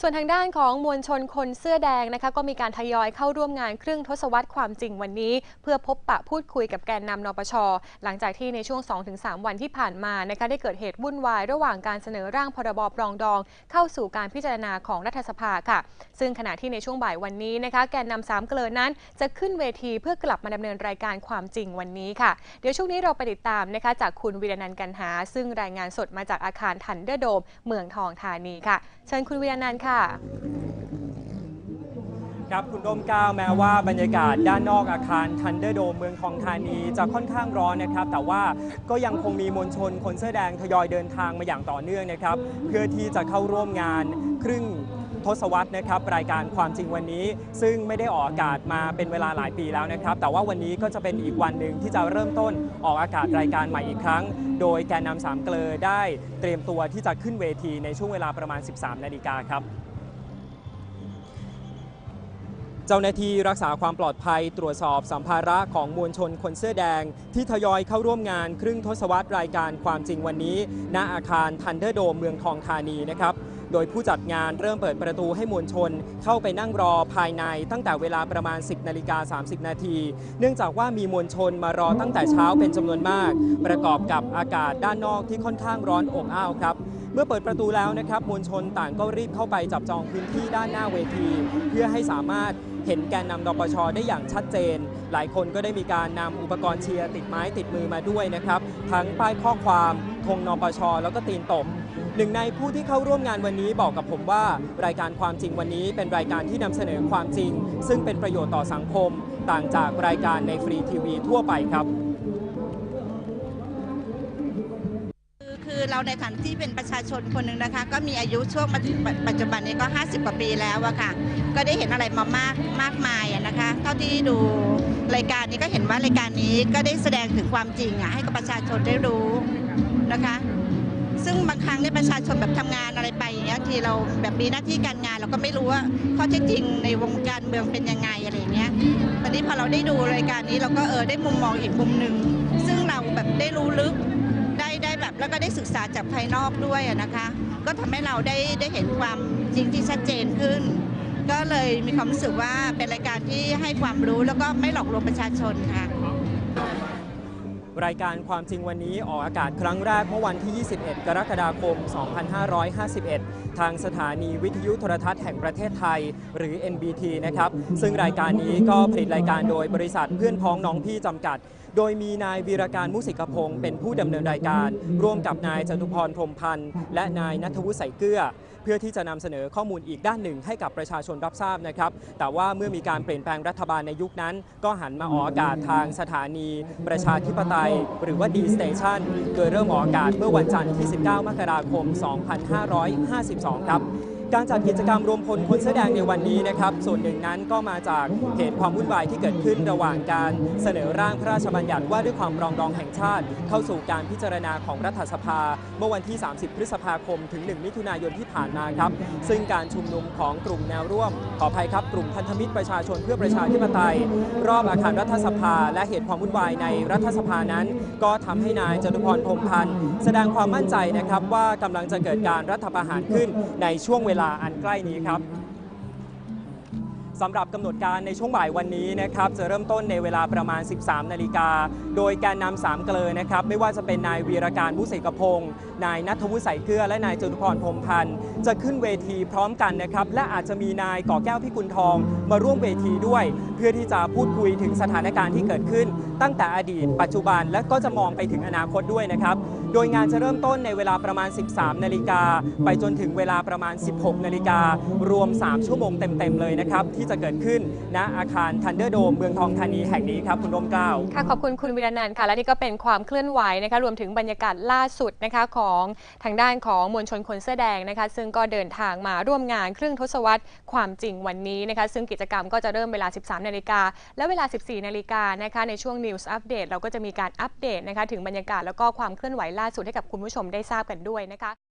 ส่วนทางด้านของมวลชนคนเสื้อแดงนะคะก็มีการทยอยเข้าร่วมงานครึ่งทศวรรษความจริงวันนี้ เพื่อพบปะพูดคุยกับแกนนำนปช หลังจากที่ในช่วง 2-3 วันที่ผ่านมานะคะได้เกิดเหตุวุ่นวายระหว่างการเสนอร่างพรบปรองดอง เข้าสู่การพิจารณาของรัฐสภาค่ะ ซึ่งขณะที่ในช่วงบ่ายวันนี้นะคะแกนนำสามเกลอนั้น จะขึ้นเวทีเพื่อกลับมาดำเนินรายการความจริงวันนี้ค่ะ เดี๋ยวช่วงนี้เราไปติดตามนะคะจากคุณวีรนันท์กันหา ซึ่งรายงานสดมาจากอาคารทันเดอร์โดมเมืองทองธานีค่ะ เชิญคุณวีรนันท์ค่ะครับคุณร่มก้าวแม้ว่าบรรยากาศด้านนอกอาคารทันเดอร์โดมเมืองทองธานีจะค่อนข้างร้อนนะครับ แต่ว่าก็ยังคงมีมวลชนคนเสื้อแดงทยอยเดินทางมาอย่างต่อเนื่องนะครับ เพื่อที่จะเข้าร่วมงานครึ่ง ทศวรรษนะครับรายการความจริงวันนี้ ซึ่งไม่ได้ออกอากาศมาเป็นเวลาหลายปีแล้วนะครับ แต่ว่าวันนี้ก็จะเป็นอีกวันหนึ่งที่จะเริ่มต้นออกอากาศรายการใหม่อีกครั้ง โดยแกนนำสามเกลอได้เตรียมตัวที่จะขึ้นเวทีในช่วงเวลาประมาณ 13 นาฬิกาครับเจ้าหน้าที่รักษาความปลอดภัยตรวจสอบสัมภาระของมวลชนคนเสื้อแดง ที่ทยอยเข้าร่วมงานครึ่งทศวรรษรายการความจริงวันนี้ ณอาคารทันเดอร์โดมเมืองทองธานีนะครับ โดยผู้จัดงานเริ่มเปิดประตูให้มวลชน เข้าไปนั่งรอภายในตั้งแต่เวลาประมาณ 10นาฬิกา30 นาที เนื่องจากว่ามีมวลชนมารอตั้งแต่เช้าเป็นจำนวนมาก ประกอบกับอากาศด้านนอกที่ค่อนข้างร้อนอบอ้าวครับเมื่อเปิดประตูแล้วนะครับมวลชนต่างก็รีบเข้าไปจับจองพื้นที่ด้านหน้าเวที เพื่อให้สามารถเห็นแกนนำนปชได้อย่างชัดเจน หลายคนก็ได้มีการนำอุปกรณ์เชียร์ติดไม้ติดมือมาด้วยนะครับ ทั้งป้ายข้อความธงนปชแล้วก็ตีนตบ หนึ่งในผู้ที่เข้าร่วมงานวันนี้บอกกับผมว่า รายการความจริงวันนี้เป็นรายการที่นำเสนอความจริง ซึ่งเป็นประโยชน์ต่อสังคม ต่างจากรายการในฟรีทีวีทั่วไปครับคือเราในฐานะที่เป็นประชาชนคนหนึ่งนะคะ ก็มีอายุช่วงปัจจุบันนี้ก็ 50 กว่าปีแล้วอะค่ะ ก็ได้เห็นอะไรมามากมากมายนะคะเท่าที่ดูรายการนี้ก็เห็นว่ารายการนี้ก็ได้แสดงถึงความจริงอะให้กับประชาชนได้รู้นะคะ ซึ่งบางครั้งเนี่ยประชาชนแบบทำงานอะไรไปอย่างเงี้ยทีเราแบบมีหน้าที่การงานเราก็ไม่รู้ว่าข้อเท็จจริงในวงการเมืองเป็นยังไงอะไรเงี้ยตอนนี้พอเราได้ดูรายการนี้เราก็เออได้มุมมองอีกมุมหนึ่งซึ่งเราแบบได้รู้ลึกได้ได้แบบแล้วก็ได้ศึกษาจากภายนอกด้วยนะคะ ก็ทำให้เราได้ได้เห็นความจริงที่ชัดเจนขึ้น ก็เลยมีความรู้สึกว่าเป็นรายการที่ให้ความรู้แล้วก็ไม่หลอกลวงประชาชนค่ะ รายการความจริงวันนี้ออกอากาศครั้งแรกเมื่อวันที่ 21 กรกฎาคม 2551 ทางสถานีวิทยุโทรทัศน์แห่งประเทศไทย หรือ NBT นะครับ ซึ่งรายการนี้ก็ผลิตรายการโดยบริษัทเพื่อนพ้องน้องพี่จำกัด โดยมีนายวีรการมุสิกพงศ์เป็นผู้ดำเนินรายการ ร่วมกับนายจตุพรพรมพันธ์และนายนัทวุฒิใสเกลือเพื่อที่จะนำเสนอข้อมูลอีกด้านหนึ่งให้กับประชาชนรับทราบนะครับ แต่ว่าเมื่อมีการเปลี่ยนแปลงรัฐบาลในยุคนั้น ก็หันมาออกอากาศทางสถานี ประชาธิปไตย หรือว่า D Station โดยเริ่มออกอากาศเมื่อวันจันทร์ที่ 19 มกราคม 2552 ครับ การจัดกิจกรรมรวมพลคนเสื้อแดงในวันนี้นะครับ ส่วนหนึ่งนั้นก็มาจากเหตุความวุ่นวายที่เกิดขึ้นระหว่างการเสนอร่างพระราชบัญญัติว่าด้วยความปรองดองแห่งชาติ เข้าสู่การพิจารณาของรัฐสภา เมื่อวันที่ 30 พฤษภาคม ถึง 1 มิถุนายนที่ผ่านมาครับ ซึ่งการชุมนุมของกลุ่มแนวร่วม ขออภัยครับ กลุ่มพันธมิตรประชาชนเพื่อประชาธิปไตย รอบอาคารรัฐสภา และเหตุความวุ่นวายในรัฐสภานั้น ก็ทำให้นายจตุพรพรมพันธ์แสดงความมั่นใจนะครับว่ากำลังจะเกิดการรัฐประหารขึ้นในช่วงเวลาอันใกล้นี้ครับ สำหรับกำหนดการในช่วงบ่ายวันนี้นะครับจะเริ่มต้นในเวลาประมาณ 13 นาฬิกา โดยแกนนำสามเกลอนะครับไม่ว่าจะเป็นนายวีรการมุสิกพงศ์นายนัทวุฒิใสเกลือ และนายจตุพรพรมพันธ์จะขึ้นเวทีพร้อมกันนะครับและอาจจะมีนายก่อแก้วพิกุลทอง มาร่วมเวทีด้วย เพื่อที่จะพูดคุยถึงสถานการณ์ที่เกิดขึ้น ตั้งแต่อดีต ปัจจุบันและก็จะมองไปถึงอนาคตด้วยนะครับโดยงานจะเริ่มต้นในเวลาประมาณ 13 นาฬิกาไปจนถึงเวลาประมาณ 16 นาฬิการวม 3 ชั่วโมงเต็มๆเลยนะครับที่จะเกิดขึ้นณอาคารทันเดอร์โดมเมืองทองธานีแห่งนี้ครับคุณร่มเกล้าค่ะขอบคุณคุณวิรนันท์ค่ะ และนี่ก็เป็นความเคลื่อนไหวนะคะรวมถึงบรรยากาศล่าสุดนะคะของทางด้านของมวลชนคนเสื้อแดงนะคะ ซึ่งก็เดินทางมาร่วมงานครึ่งทศวรรษความจริงวันนี้นะคะ ซึ่งกิจกรรมก็จะเริ่มเวลา 13 นาฬิกาและเวลา 14 นาฬิกานะคะในช่วง News Update เราก็จะมีการอัปเดตนะคะถึงบรรยากาศแล้วก็ความเคลื่อนไหวล่าสุดให้กับคุณผู้ชมได้ทราบกันด้วยนะคะ